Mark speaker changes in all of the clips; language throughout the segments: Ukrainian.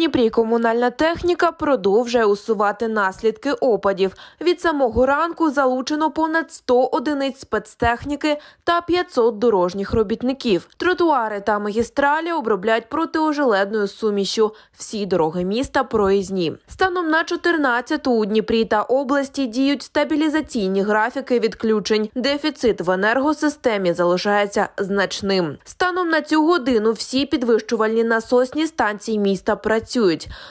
Speaker 1: Дніпрі комунальна техніка продовжує усувати наслідки опадів. Від самого ранку залучено понад 100 одиниць спецтехніки та 500 дорожніх робітників. Тротуари та магістралі оброблять протиожеледною сумішю. Всі дороги міста проїзні. Станом на 14 у Дніпрі та області діють стабілізаційні графіки відключень. Дефіцит в енергосистемі залишається значним. Станом на цю годину всі підвищувальні насосні станції міста працюють.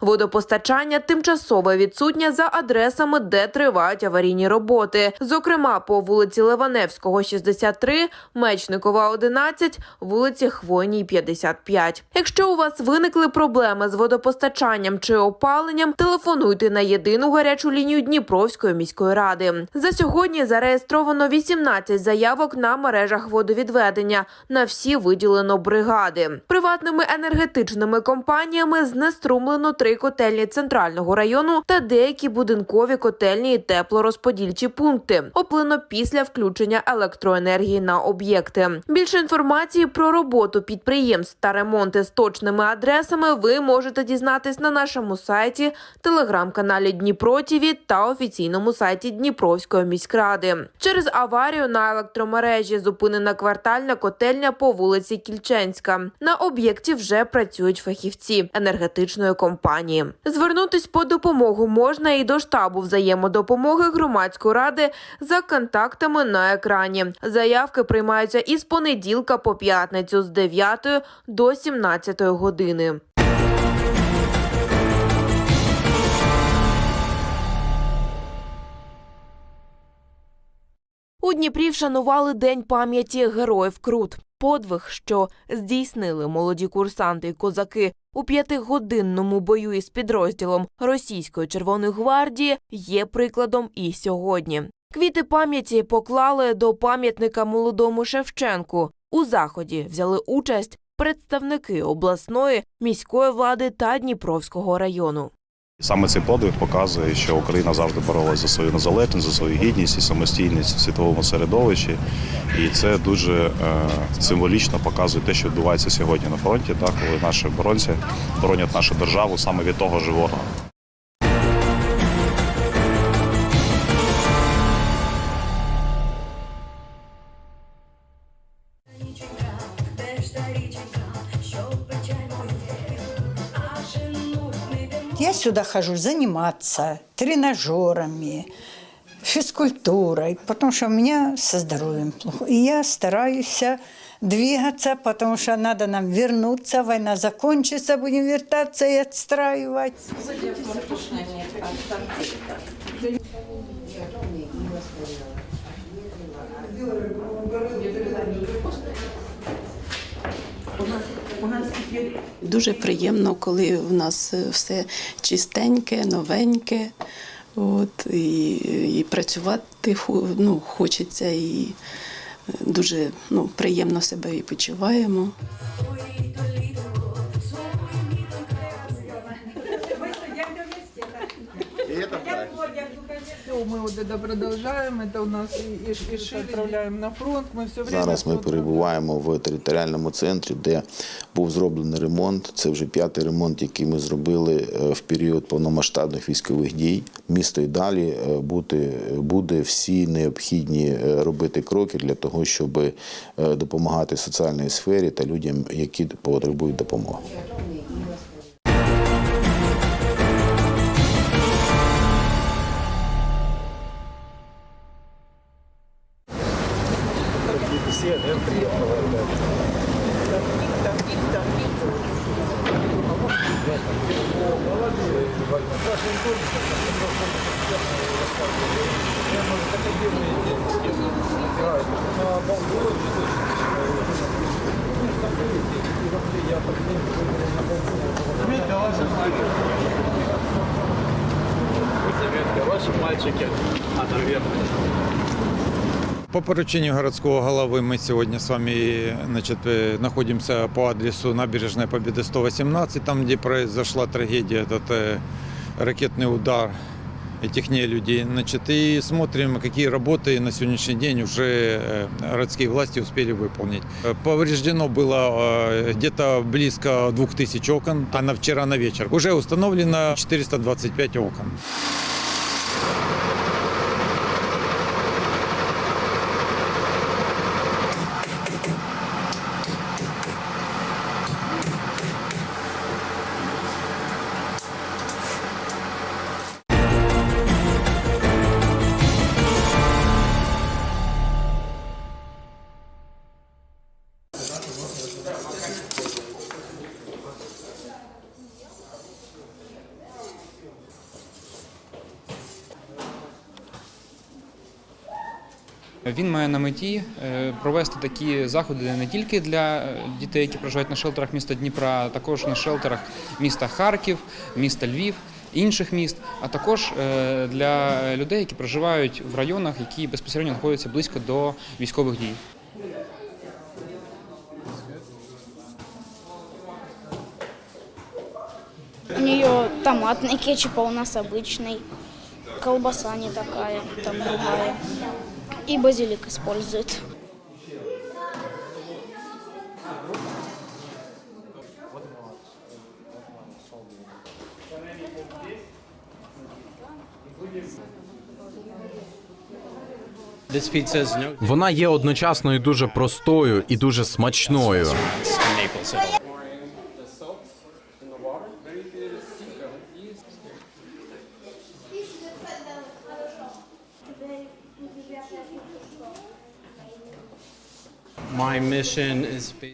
Speaker 1: Водопостачання тимчасово відсутнє за адресами, де тривають аварійні роботи. Зокрема, по вулиці Леваневського, 63, Мечникова, 11, вулиці Хвойній, 55. Якщо у вас виникли проблеми з водопостачанням чи опаленням, телефонуйте на єдину гарячу лінію Дніпровської міської ради. За сьогодні зареєстровано 18 заявок на мережах водовідведення. На всі виділено бригади. Приватними енергетичними компаніями знеструмлено три котельні центрального району та деякі будинкові котельні і теплорозподільчі пункти. Оплино після включення електроенергії на об'єкти. Більше інформації про роботу підприємств та ремонти з точними адресами ви можете дізнатись на нашому сайті, телеграм-каналі Дніпро ТІВІ та офіційному сайті Дніпровської міськради. Через аварію на електромережі зупинена квартальна котельня по вулиці Кільченська. На об'єкті вже працюють фахівці енергетичної компанії. Звернутись по допомогу можна і до штабу взаємодопомоги громадської ради за контактами на екрані. Заявки приймаються із понеділка по п'ятницю з 9 до 17 години. У Дніпрі вшанували День пам'яті героїв Крут. Подвиг, що здійснили молоді курсанти і козаки у п'ятигодинному бою із підрозділом Російської Червоної гвардії, є прикладом і сьогодні. Квіти пам'яті поклали до пам'ятника молодому Шевченку. У заході взяли участь представники обласної міської влади та Дніпровського району.
Speaker 2: Саме цей подвиг показує, що Україна завжди боролася за свою незалежність, за свою гідність і самостійність в світовому середовищі. І це дуже е, символічно показує те, що відбувається сьогодні на фронті, так, коли наші оборонці боронять нашу державу саме від того ж ворога.
Speaker 3: Я сюда хожу заниматься тренажерами, физкультурой, потому что у меня со здоровьем плохо. И я стараюсь двигаться, потому что надо нам вернуться, война закончится, будем вертаться и отстраивать.
Speaker 4: Дуже приємно, коли в нас е, все чистеньке, новеньке. От, і, і працювати ху- ну, хочеться, і е, дуже ну, приємно себе і почуваємо.
Speaker 5: Все, мы вот это продолжаем, это у нас и, и, и шире отправляем на фронт, мы все время...
Speaker 6: Зараз ми
Speaker 5: тут-
Speaker 6: перебуваємо в територіальному центрі, де був зроблений ремонт. Це вже п'ятий ремонт, який ми зробили е, в період повномасштабних військових дій. Місто і далі е, буде, буде всі необхідні е, робити кроки для того, щоб допомагати соціальній сфері та людям, які потребують допомоги.
Speaker 7: Ваши мальчики ответные.
Speaker 8: По поручению городского головы мы сегодня с вами значит, э, находимся по адресу Набережной Победы 118, там, где произошла трагедия, этот э, ракетный удар этих нелюдей. Значит, и смотрим, какие работы на сегодняшний день уже э, городские власти успели выполнить. Э, Повреждено было э, где-то близко 2000 окон, а на вчера на вечер уже установлено 425 окон.
Speaker 9: Він має на меті е, провести такі заходи не тільки для е, дітей, які проживають на шелтерах міста Дніпра, а також на шелтерах міста Харків, міста Львів, інших міст, а також е, для людей, які проживають в районах, які безпосередньо знаходяться близько до військових дій.
Speaker 10: У нее томатный кетчуп, а у нас обычный. Колбаса не такая, там другая. И базилик
Speaker 7: no
Speaker 11: Вона є одночасно і дуже простою, і дуже смачною.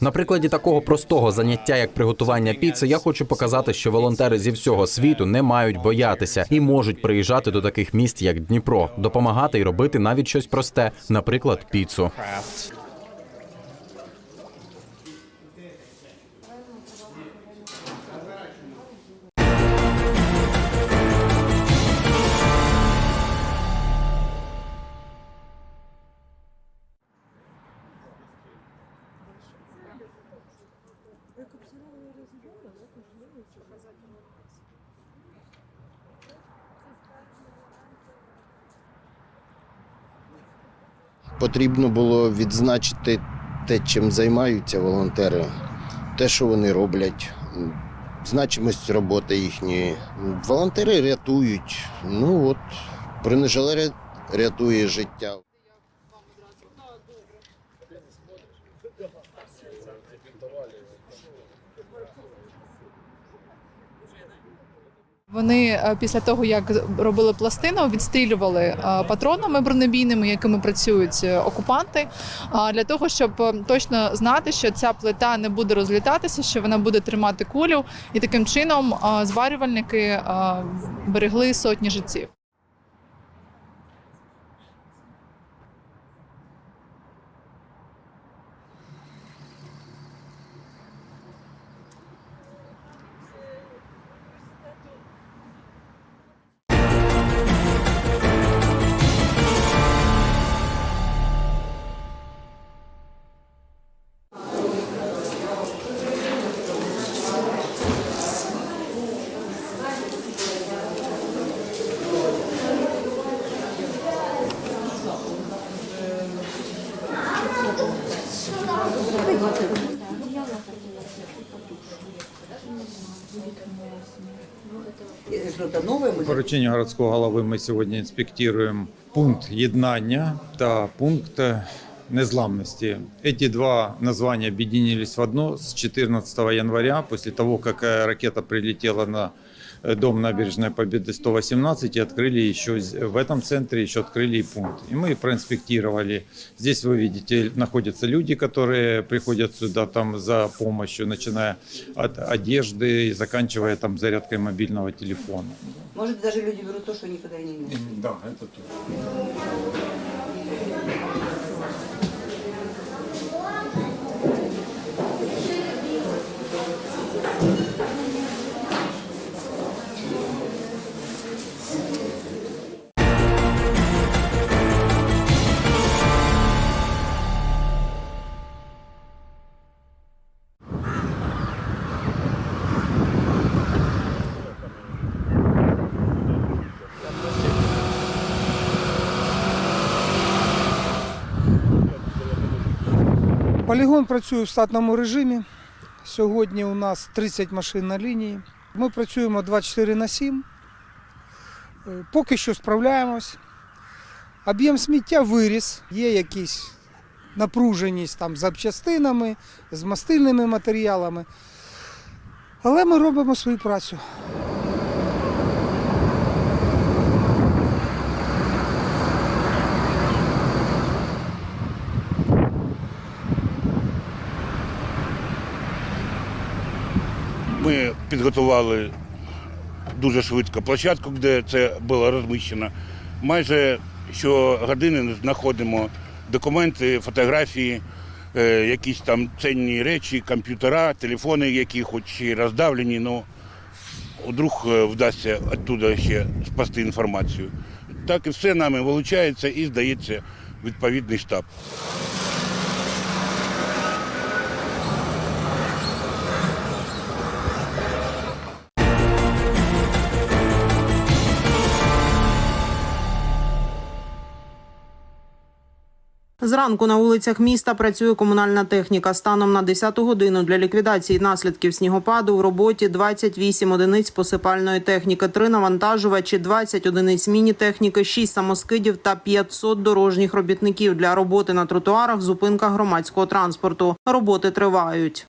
Speaker 11: На прикладі такого простого заняття, як приготування піци, я хочу показати, що волонтери зі всього світу не мають боятися і можуть приїжджати до таких міст, як Дніпро, допомагати і робити навіть щось просте, наприклад, піцу.
Speaker 6: Потрібно було відзначити те, чим займаються волонтери, те, що вони роблять, значимість роботи їхньої. Волонтери рятують. Ну от, бронежилет рятує життя.
Speaker 12: Вони е, після того, як робили пластину, відстрілювали е, патронами бронебійними, якими працюють е, окупанти, для того, щоб точно знати, що ця плита не буде розлітатися, що вона буде тримати кулю, і таким чином зварювальники берегли сотні життів.
Speaker 8: По порученню городского голови ми сьогодні інспектуємо пункт єднання та пункт е, незламності. Эти два названия объединились в одно с 14 января, после того, как э, ракета прилетела на э, дом набережной Победы 118 и открыли еще з- в этом центре еще открыли и пункт. И мы проинспектировали. Здесь вы видите, находятся люди, которые приходят сюда там за помощью, начиная от одежды и заканчивая там зарядкой мобильного телефона.
Speaker 13: Может, даже люди берут то, что никуда и не нужно.
Speaker 8: Да, это тут.
Speaker 5: Полігон працює в штатному режимі. Сьогодні у нас 30 машин на лінії. Ми працюємо 24 на 7. Е, Поки що справляємось. Об'єм сміття виріс, є якісь напруженість там з запчастинами, з мастильними матеріалами. Але ми робимо свою працю.
Speaker 14: Ми підготували дуже швидко площадку, де це було розміщено. Майже щогодини знаходимо документи, фотографії, е, якісь там цінні речі, комп'ютера, телефони, які хоч і роздавлені, але вдруг е, вдасться оттуда ще спасти інформацію. Так і все нами вилучається і здається відповідний штаб.
Speaker 15: Зранку на вулицях міста працює комунальна техніка. Станом на 10 годину для ліквідації наслідків снігопаду в роботі 28 одиниць посипальної техніки, 3 навантажувачі, 20 одиниць міні-техніки, 6 самоскидів та 500 дорожніх робітників для роботи на тротуарах, зупинках громадського транспорту. Роботи тривають.